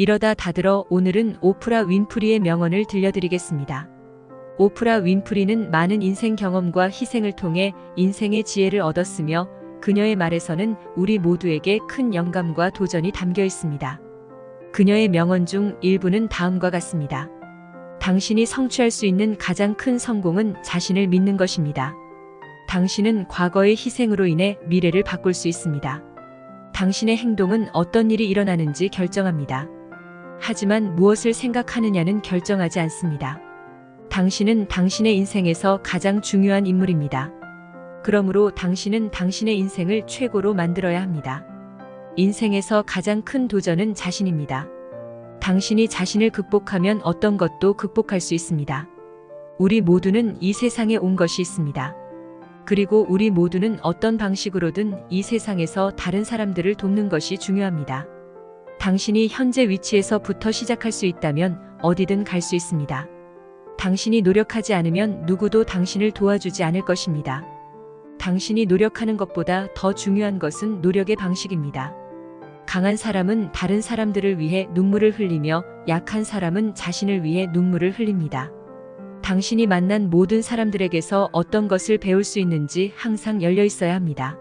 이러다 다들어 오늘은 오프라 윈프리의 명언을 들려드리겠습니다. 오프라 윈프리는 많은 인생 경험과 희생을 통해 인생의 지혜를 얻었으며 그녀의 말에서는 우리 모두에게 큰 영감과 도전이 담겨 있습니다. 그녀의 명언 중 일부는 다음과 같습니다. 당신이 성취할 수 있는 가장 큰 성공은 자신을 믿는 것입니다. 당신은 과거의 희생으로 인해 미래를 바꿀 수 있습니다. 당신의 행동은 어떤 일이 일어나는지 결정합니다. 하지만 무엇을 생각하느냐는 결정하지 않습니다. 당신은 당신의 인생에서 가장 중요한 인물입니다. 그러므로 당신은 당신의 인생을 최고로 만들어야 합니다. 인생에서 가장 큰 도전은 자신입니다. 당신이 자신을 극복하면 어떤 것도 극복할 수 있습니다. 우리 모두는 이 세상에 온 것이 있습니다. 그리고 우리 모두는 어떤 방식으로든 이 세상에서 다른 사람들을 돕는 것이 중요합니다. 당신이 현재 위치에서부터 시작할 수 있다면 어디든 갈 수 있습니다. 당신이 노력하지 않으면 누구도 당신을 도와주지 않을 것입니다. 당신이 노력하는 것보다 더 중요한 것은 노력의 방식입니다. 강한 사람은 다른 사람들을 위해 눈물을 흘리며 약한 사람은 자신을 위해 눈물을 흘립니다. 당신이 만난 모든 사람들에게서 어떤 것을 배울 수 있는지 항상 열려 있어야 합니다.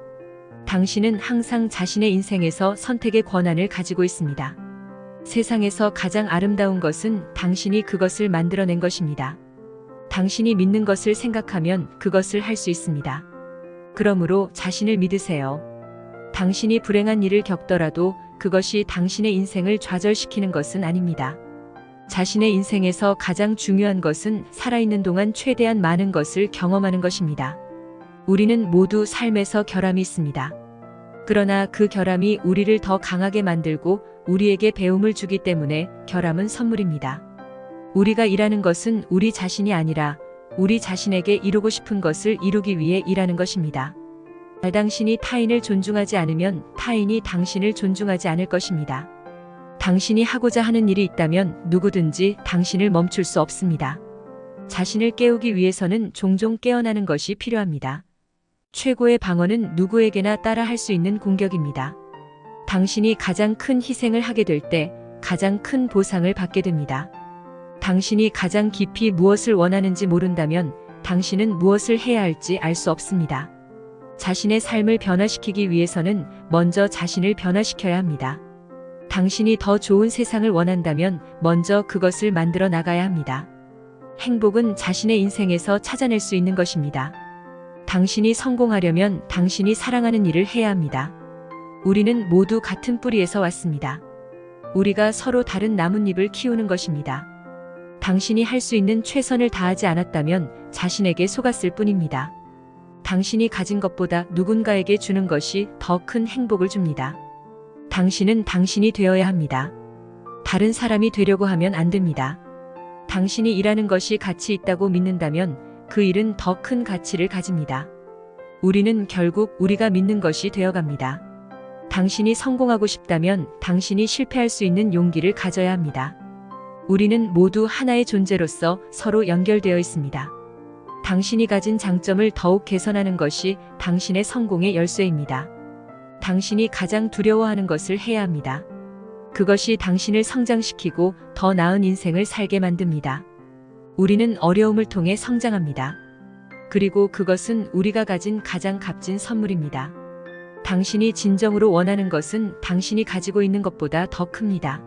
당신은 항상 자신의 인생에서 선택의 권한을 가지고 있습니다. 세상에서 가장 아름다운 것은 당신이 그것을 만들어낸 것입니다. 당신이 믿는 것을 생각하면 그것을 할 수 있습니다. 그러므로 자신을 믿으세요. 당신이 불행한 일을 겪더라도 그것이 당신의 인생을 좌절시키는 것은 아닙니다. 자신의 인생에서 가장 중요한 것은 살아있는 동안 최대한 많은 것을 경험하는 것입니다. 우리는 모두 삶에서 결함이 있습니다. 그러나 그 결함이 우리를 더 강하게 만들고 우리에게 배움을 주기 때문에 결함은 선물입니다. 우리가 일하는 것은 우리 자신이 아니라 우리 자신에게 이루고 싶은 것을 이루기 위해 일하는 것입니다. 당신이 타인을 존중하지 않으면 타인이 당신을 존중하지 않을 것입니다. 당신이 하고자 하는 일이 있다면 누구든지 당신을 멈출 수 없습니다. 자신을 깨우기 위해서는 종종 깨어나는 것이 필요합니다. 최고의 방어는 누구에게나 따라 할 수 있는 공격입니다. 당신이 가장 큰 희생을 하게 될 때 가장 큰 보상을 받게 됩니다. 당신이 가장 깊이 무엇을 원하는지 모른다면 당신은 무엇을 해야 할지 알 수 없습니다. 자신의 삶을 변화시키기 위해서는 먼저 자신을 변화시켜야 합니다. 당신이 더 좋은 세상을 원한다면 먼저 그것을 만들어 나가야 합니다. 행복은 자신의 인생에서 찾아낼 수 있는 것입니다. 당신이 성공하려면 당신이 사랑하는 일을 해야 합니다. 우리는 모두 같은 뿌리에서 왔습니다. 우리가 서로 다른 나뭇잎을 키우는 것입니다. 당신이 할 수 있는 최선을 다하지 않았다면 자신에게 속았을 뿐입니다. 당신이 가진 것보다 누군가에게 주는 것이 더 큰 행복을 줍니다. 당신은 당신이 되어야 합니다. 다른 사람이 되려고 하면 안 됩니다. 당신이 일하는 것이 가치 있다고 믿는다면 그 일은 더 큰 가치를 가집니다. 우리는 결국 우리가 믿는 것이 되어갑니다. 당신이 성공하고 싶다면 당신이 실패할 수 있는 용기를 가져야 합니다. 우리는 모두 하나의 존재로서 서로 연결되어 있습니다. 당신이 가진 장점을 더욱 개선하는 것이 당신의 성공의 열쇠입니다. 당신이 가장 두려워하는 것을 해야 합니다. 그것이 당신을 성장시키고 더 나은 인생을 살게 만듭니다. 우리는 어려움을 통해 성장합니다. 그리고 그것은 우리가 가진 가장 값진 선물입니다. 당신이 진정으로 원하는 것은 당신이 가지고 있는 것보다 더 큽니다.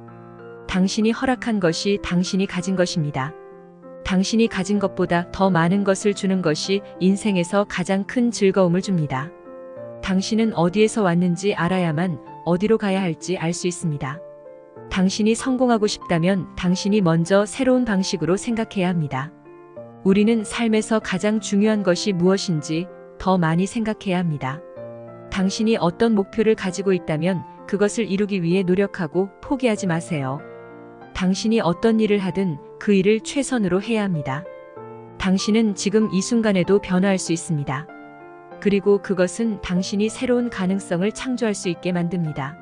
당신이 허락한 것이 당신이 가진 것입니다. 당신이 가진 것보다 더 많은 것을 주는 것이 인생에서 가장 큰 즐거움을 줍니다. 당신은 어디에서 왔는지 알아야만 어디로 가야 할지 알 수 있습니다. 당신이 성공하고 싶다면 당신이 먼저 새로운 방식으로 생각해야 합니다. 우리는 삶에서 가장 중요한 것이 무엇인지 더 많이 생각해야 합니다. 당신이 어떤 목표를 가지고 있다면 그것을 이루기 위해 노력하고 포기하지 마세요. 당신이 어떤 일을 하든 그 일을 최선으로 해야 합니다. 당신은 지금 이 순간에도 변화할 수 있습니다. 그리고 그것은 당신이 새로운 가능성을 창조할 수 있게 만듭니다.